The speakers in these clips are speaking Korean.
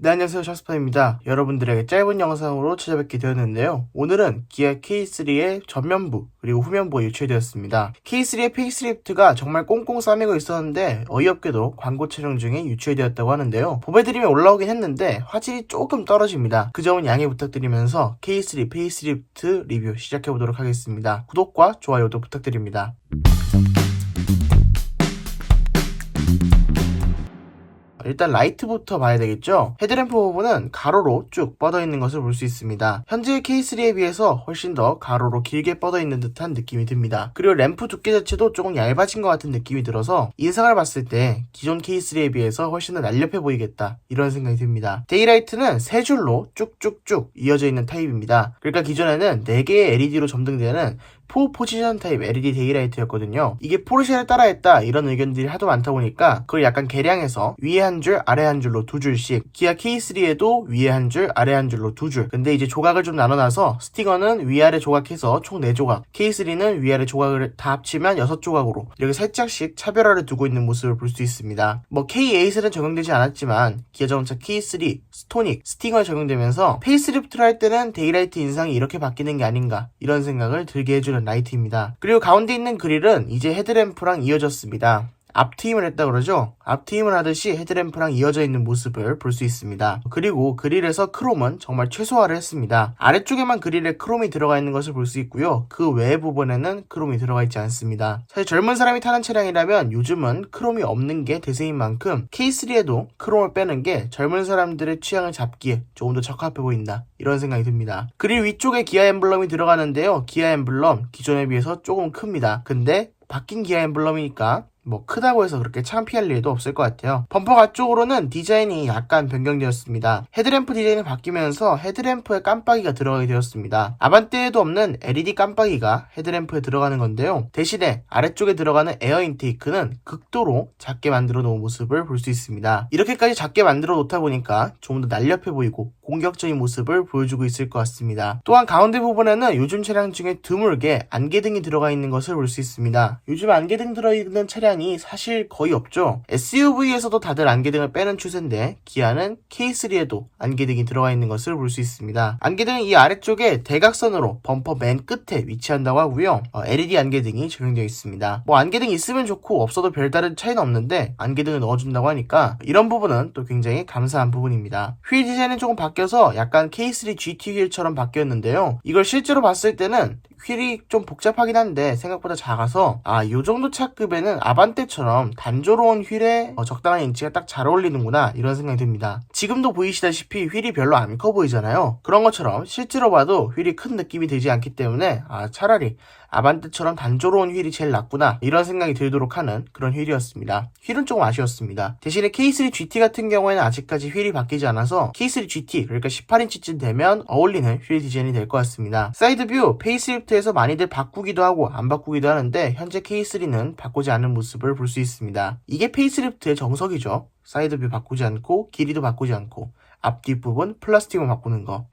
네, 안녕하세요. 샤스파입니다. 여러분들에게 짧은 영상으로 찾아뵙게 되었는데요. 오늘은 기아 K3의 전면부, 그리고 후면부가 유출되었습니다. K3의 페이스리프트가 정말 꽁꽁 싸매고 있었는데, 어이없게도 광고 촬영 중에 유출되었다고 하는데요. 보배드림에 올라오긴 했는데, 화질이 조금 떨어집니다. 그 점은 양해 부탁드리면서 K3 페이스리프트 리뷰 시작해보도록 하겠습니다. 구독과 좋아요도 부탁드립니다. 일단 라이트부터 봐야 되겠죠? 헤드램프 부분은 가로로 쭉 뻗어 있는 것을 볼 수 있습니다. 현재 K3에 비해서 훨씬 더 가로로 길게 뻗어 있는 듯한 느낌이 듭니다. 그리고 램프 두께 자체도 조금 얇아진 것 같은 느낌이 들어서 인상을 봤을 때 기존 K3에 비해서 훨씬 더 날렵해 보이겠다 이런 생각이 듭니다. 데이라이트는 세 줄로 쭉쭉쭉 이어져 있는 타입입니다. 그러니까 기존에는 4개의 LED로 점등되는 4 포지션 타입 LED 데이라이트였거든요. 이게 포르쉐를 따라했다 이런 의견들이 하도 많다 보니까 그걸 약간 개량해서 위에 한 줄, 아래 한 줄로 두 줄씩 기아 K3에도 위에 한 줄, 아래 한 줄로 두 줄. 근데 이제 조각을 좀 나눠놔서 스티커는 위아래 조각해서 총 4조각, K3는 위아래 조각을 다 합치면 6조각으로 이렇게 살짝씩 차별화를 두고 있는 모습을 볼 수 있습니다. 뭐 K8에는 적용되지 않았지만 기아 자동차 K3, 스토닉, 스팅어에 적용되면서 페이스리프트를 할 때는 데이라이트 인상이 이렇게 바뀌는 게 아닌가 이런 생각을 들게 해주는 라이트입니다. 그리고 가운데 있는 그릴은 이제 헤드램프랑 이어졌습니다. 앞트임을 했다 그러죠? 앞트임을 하듯이 헤드램프랑 이어져 있는 모습을 볼 수 있습니다. 그리고 그릴에서 크롬은 정말 최소화를 했습니다. 아래쪽에만 그릴에 크롬이 들어가 있는 것을 볼 수 있고요. 그 외 부분에는 크롬이 들어가 있지 않습니다. 사실 젊은 사람이 타는 차량이라면 요즘은 크롬이 없는 게 대세인 만큼 K3에도 크롬을 빼는 게 젊은 사람들의 취향을 잡기에 조금 더 적합해 보인다. 이런 생각이 듭니다. 그릴 위쪽에 기아 엠블럼이 들어가는데요. 기아 엠블럼 기존에 비해서 조금 큽니다. 근데 바뀐 기아 엠블럼이니까 뭐 크다고 해서 그렇게 창피할 일도 없을 것 같아요. 범퍼 앞쪽으로는 디자인이 약간 변경되었습니다. 헤드램프 디자인이 바뀌면서 헤드램프에 깜빡이가 들어가게 되었습니다. 아반떼에도 없는 LED 깜빡이가 헤드램프에 들어가는 건데요. 대신에 아래쪽에 들어가는 에어 인테이크는 극도로 작게 만들어 놓은 모습을 볼 수 있습니다. 이렇게까지 작게 만들어 놓다 보니까 좀더 날렵해 보이고 공격적인 모습을 보여주고 있을 것 같습니다. 또한 가운데 부분에는 요즘 차량 중에 드물게 안개등이 들어가 있는 것을 볼 수 있습니다. 요즘 안개등 들어있는 차량 이 사실 거의 없죠. SUV에서도 다들 안개등을 빼는 추세인데 기아는 K3에도 안개등이 들어가 있는 것을 볼 수 있습니다. 안개등은 이 아래쪽에 대각선으로 범퍼 맨 끝에 위치한다고 하고요. 어, LED 안개등이 적용되어 있습니다. 뭐 안개등 있으면 좋고 없어도 별다른 차이는 없는데 안개등을 넣어준다고 하니까 이런 부분은 또 굉장히 감사한 부분입니다. 휠 디자인은 조금 바뀌어서 약간 K3 GT 휠처럼 바뀌었는데요. 이걸 실제로 봤을 때는 휠이 좀 복잡하긴 한데 생각보다 작아서 아 이 정도 차급에는 아 반떼처럼 단조로운 휠에 어, 적당한 인치가 딱 잘 어울리는구나 이런 생각이 듭니다. 지금도 보이시다시피 휠이 별로 안 커 보이잖아요. 그런 것처럼 실제로 봐도 휠이 큰 느낌이 들지 않기 때문에 아 차라리 아반떼처럼 단조로운 휠이 제일 낫구나 이런 생각이 들도록 하는 그런 휠이었습니다. 휠은 조금 아쉬웠습니다. 대신에 K3 GT 같은 경우에는 아직까지 휠이 바뀌지 않아서 K3 GT 그러니까 18인치쯤 되면 어울리는 휠 디자인이 될 것 같습니다. 사이드 뷰 페이스리프트에서 많이들 바꾸기도 하고 안 바꾸기도 하는데 현재 K3는 바꾸지 않은 모습을 볼 수 있습니다. 이게 페이스리프트의 정석이죠. 사이드 뷰 바꾸지 않고 길이도 바꾸지 않고 앞뒷 부분 플라스틱으로 바꾸는 거.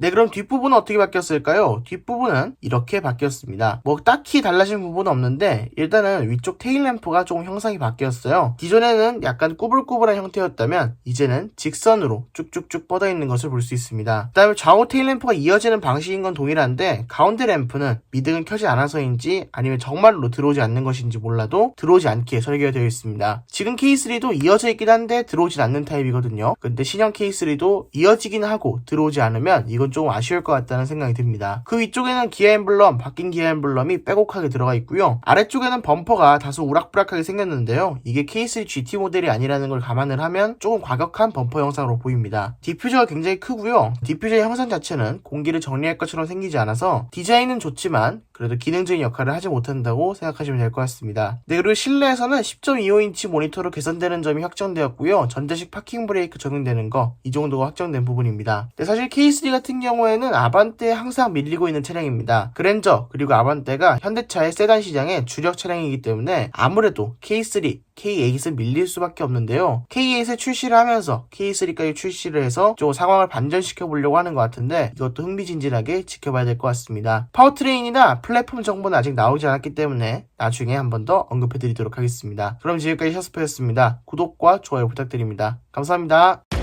네, 그럼 뒷부분은 어떻게 바뀌었을까요? 뒷부분은 이렇게 바뀌었습니다. 뭐 딱히 달라진 부분은 없는데 일단은 위쪽 테일 램프가 조금 형상이 바뀌었어요. 기존에는 약간 꾸불꾸불한 형태였다면 이제는 직선으로 쭉쭉쭉 뻗어 있는 것을 볼 수 있습니다. 그 다음에 좌우 테일 램프가 이어지는 방식인 건 동일한데 가운데 램프는 미등을 켜지 않아서인지 아니면 정말로 들어오지 않는 것인지 몰라도 들어오지 않게 설계가 되어 있습니다. 지금 K3도 이어져 있긴 한데 들어오진 않는 타입이거든요. 근데 신형 K3도 이어지긴 하고 들어오지 않으면 이건 조금 아쉬울 것 같다는 생각이 듭니다. 그 위쪽에는 기아 엠블럼, 바뀐 기아 엠블럼이 빼곡하게 들어가 있고요. 아래쪽에는 범퍼가 다소 우락부락하게 생겼는데요. 이게 K3 GT 모델이 아니라는 걸 감안을 하면 조금 과격한 범퍼 형상으로 보입니다. 디퓨저가 굉장히 크고요. 디퓨저의 형상 자체는 공기를 정리할 것처럼 생기지 않아서 디자인은 좋지만 그래도 기능적인 역할을 하지 못한다고 생각하시면 될 것 같습니다. 네, 그리고 실내에서는 10.25인치 모니터로 개선되는 점이 확정되었고요. 전자식 파킹 브레이크 적용되는 거 이 정도가 확정된 부분입니다. 네, 사실 K3 같은 경우에는 아반떼에 항상 밀리고 있는 차량입니다. 그랜저 그리고 아반떼가 현대차의 세단 시장의 주력 차량이기 때문에 아무래도 K3, K8은 밀릴 수밖에 없는데요. K8을 출시를 하면서 K3까지 출시를 해서 좀 상황을 반전시켜 보려고 하는 것 같은데 이것도 흥미진진하게 지켜봐야 될 것 같습니다. 파워트레인이나 플랫폼 정보는 아직 나오지 않았기 때문에 나중에 한 번 더 언급해 드리도록 하겠습니다. 그럼 지금까지 셔스퍼였습니다. 구독과 좋아요 부탁드립니다. 감사합니다.